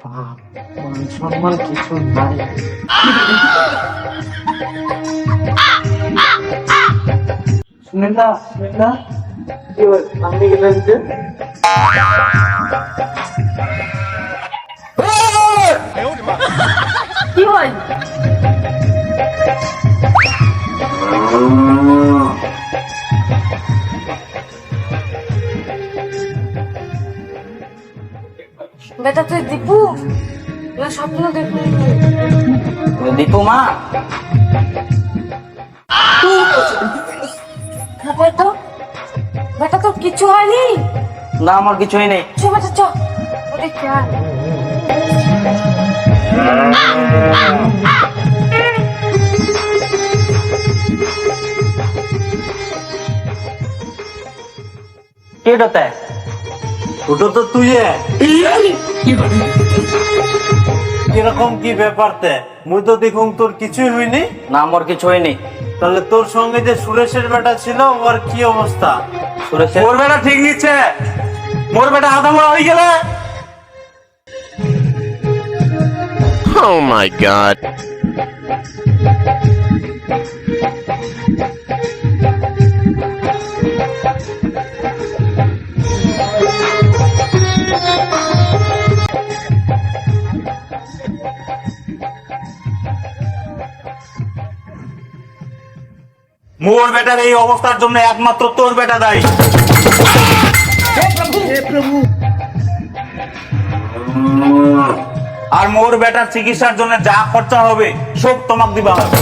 বাপ মান সম্মান কিছু নাই সুনীতা সুনীতা কি হল আপনি গেলেন যে কি হয় বেটা তুই দীপু? এরা স্বপ্ন দেখলি দীপু মা। বেটা বেটা তোর কিছু হয়নি? না আমার কিছুই নেই। চ বেটা চ। ওরে কে ডতে ওটা তো তুই কীরকম কি ব্যাপারতে মুই তো দেখুন তোর কিছুই হয়নি না আমার কিছু হয়নি তাহলে তোর সঙ্গে যে সুরেশের বেটা ছিল ওর কি অবস্থা? সুরেশের মোর বেটা ঠিক নিচ্ছে। মোর বেটা আধামরা হয়ে গেলে। Oh my god. More better এই অবস্থার জন্য একমাত্র তোর বেটা দায়ী। আর মোর বেটার চিকিৎসার জন্য যা খরচা হবে সব তোমাক দিবা। হবে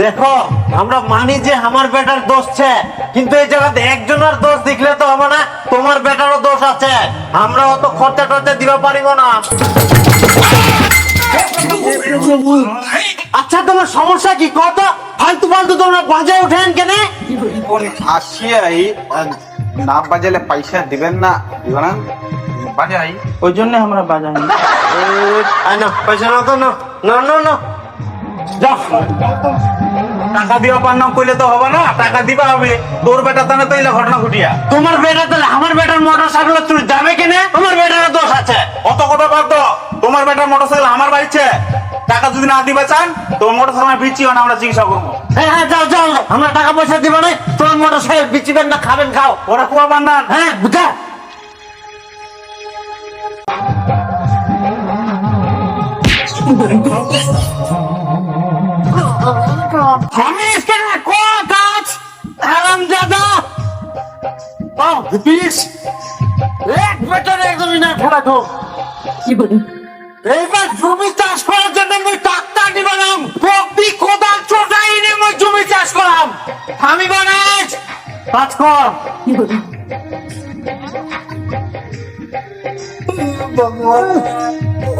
দেখো আমরা মানি যে আমার বেটার দোষ আছে কিন্তু এই জায়গাতে একজনের দোষ দেখলে তো হবে না তোমার বেটারও দোষ আছে। আমরা অত খরচা টরচা দিবা পারিব না। আচ্ছা তোমার সমস্যা কি? কত? ফালতু ফালতু তোমরা বাজায় উঠেন কেন? আসিয়াই না বাজালে পয়সা দিবেন না দিবেন বাজাই। ওই জন্য আমরা বাজাই না। পয়সা না তো না না না না যাও। টাকা দিবা পার নাম কইলে তো হবে না টাকা দিবা হবে। তোর বেটা তানে তো ঘটনা ঘটিয়া। তোমার বেটা তাহলে আমার বেটার মোটর সাইকেল চুরি যাবে কেনে? আমার বেটার দোষ আছে। অত কথা বাদ দাও তোমার বেটার মোটর সাইকেল আমার বাড়িতে টাকা যদি না দিবা চান তোমার মোটর সাইকেল বিচিও না আমরা চিকিৎসা করব। হ্যাঁ হ্যাঁ যাও যাও আমরা টাকা পয়সা দিবা না। তোমার মোটর সাইকেল বিচিবেন না খাবেন খাও। ওরা কুয়া বান্ধান হ্যাঁ বুঝা? আমি কেন কোন কাজ আরাম দাদা ও প্লিজ এক বেটার একদমই না ফেলা তো এইবার জমি চাষ করার জন্য মই টাকা নিবালাম বকবি কোদাল চোটাই নিয়ে মই জমি চাষ করাম আমি বানাই কাজ কর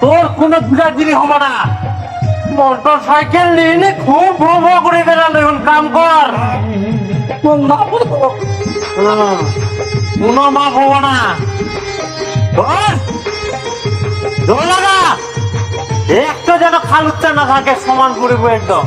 তোর কোনো বিরাজিনি হবে না। মোটর সাইকেল নিয়ে খুব ভো ভো করে বেড়ালো এখন কাম কর। হ্যাঁ, কোনো মাপ হব না। একটু যেন খালুচ্চা না থাকে সমান করিব একদম।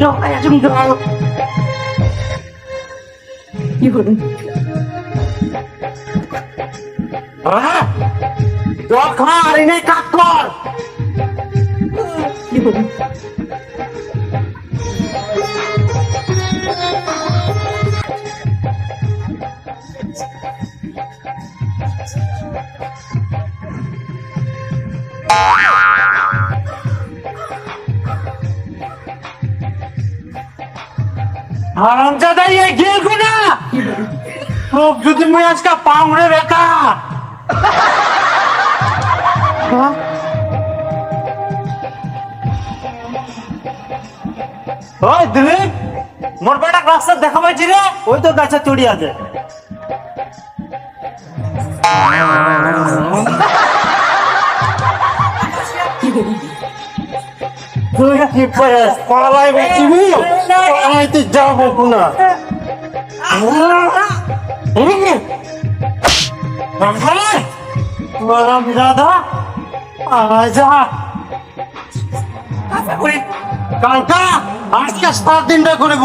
জয় তুমি জয় হ্যাঁ জল খা আর এনে কাজ কর হারামজাদা ইয়ে গেল কোনা তোক যদি মুই আজকে পাউরে বেটা। ওই দিলীপ মোর বেটা রাস্তা দেখা পাইছি রে ওই তো গাছে চড়ি আছে। তুই কি পাস পালাই বেচিবি পালাই তুই যাব কোনা গরম দাদা আজা কালকা, আজকে সাত দিনটা করব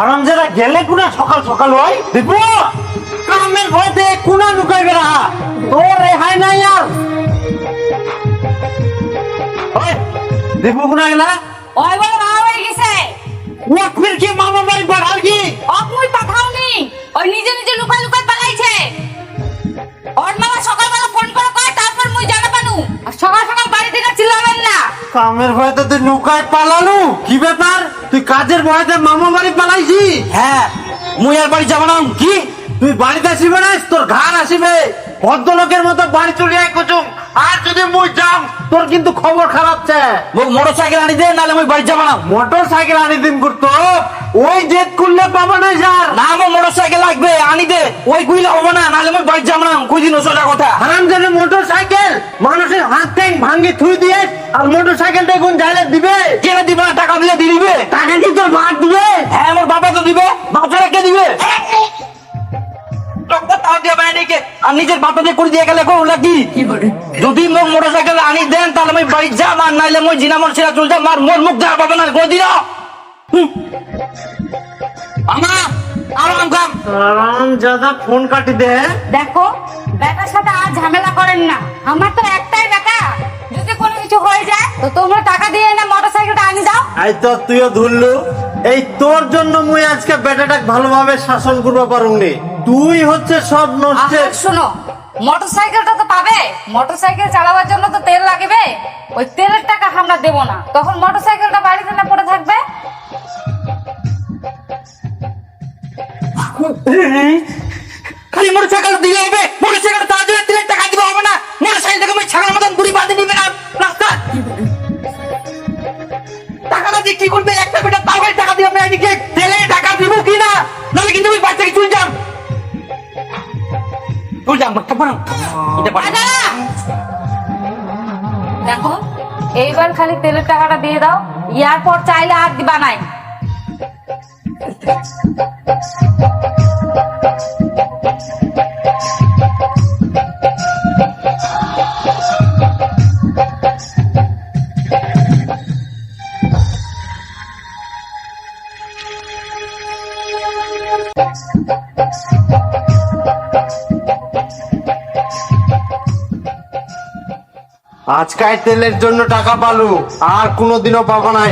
আরাম যারা গেলে কুনা সকাল সকাল হয়? দিব্য কামের ভয়তে কুনা লুকাই বেড়া তোর রেহাই নাই আর। দিব্য কুনা গেলা? ওই বলে মা হয়ে গেছে। ও ফির কি মামা বাড়ি পাঠাল কি? অপুই পাঠাওনি? ওই নিজে নিজে লুকাই লুকাই পালাইছে। ওর মামা সকালবেলা ফোন করে কয় তারপর মুই জানা পানু। আর সকাল সকাল বাড়ি থেকে চিল্লাবেন না। কামের ভয়তে তুই নৌকায় পালালু? কি ব্যাপার? তুই কাজের ভয়তে মামা বাড়ি পালাইছি? হ্যাঁ। মুই আর বাড়ি যাব না কি? তুই বাড়িতে আসিবে না তোর ঘর আসিবে। ভদ্রলোকের মতো বাড়ি চলে আয় কুচুম। আর যদি মুই যাম তোর কিন্তু খবর খারাপ ছে মোক মোটর সাইকেল আনি দে নালে মুই বাড়ি যাব না। মোটর সাইকেল আনি দিন করতো ওই জেদ করলে পাবো না যার। না আমার মোটর সাইকেল লাগবে আনি দে। ওই কুইলে হবে না নালে মুই বাড়ি যাব না কই দিন ওসব কথা? হারাম জানে মোটর সাইকেল মানুষের হাত ট্যাং ভাঙ্গে থুই দিয়ে আর মোটর সাইকেলটা কোন জায়গায় দিবে। কেন দিবে না টাকা আর নিজের বাপা করে দিয়ে গেলে কোন কি? যদি মোক মোটর সাইকেল আনি দেন তাহলে আমি বাড়ি যাম আর নাইলে মই জিনামর ছেড়া চলে যাম আর মোর মুখ দেখা পাবে না কই দিল? আমা আরাম কাম আরাম জাদা ফোন কাটি দে। দেখো বেটার সাথে আর ঝামেলা করেন না। আমার তো একটাই বেটা যদি কোনো কিছু হয়ে যায় তো তোমরা টাকা দিয়ে না মোটরসাইকেলটা আনি দাও আই তো তুইও ধরলু। এই তোর জন্য মুই আজকে বেটাটাকে ভালোভাবে শাসন করব পারুনি তুই হচ্ছে সব নষ্ট শোনো মোটরসাইকেলটা তো পাবে। মোটরসাইকেল চালাবার জন্য তো তেল লাগবে। ওই তেলের টাকা আমরা দেবো না। তখন মোটরসাইকেলটা বাড়িতে না পড়ে থাকবে? খালি মোটর সাইকেল দিলে হবে। এইবার খালি তেলের টাকাটা দিয়ে দাও ইয়ার পর চাইলে আর দিবা নাই। আজকাল তেলের জন্য টাকা পালু আর কোনোদিনও পাবো না।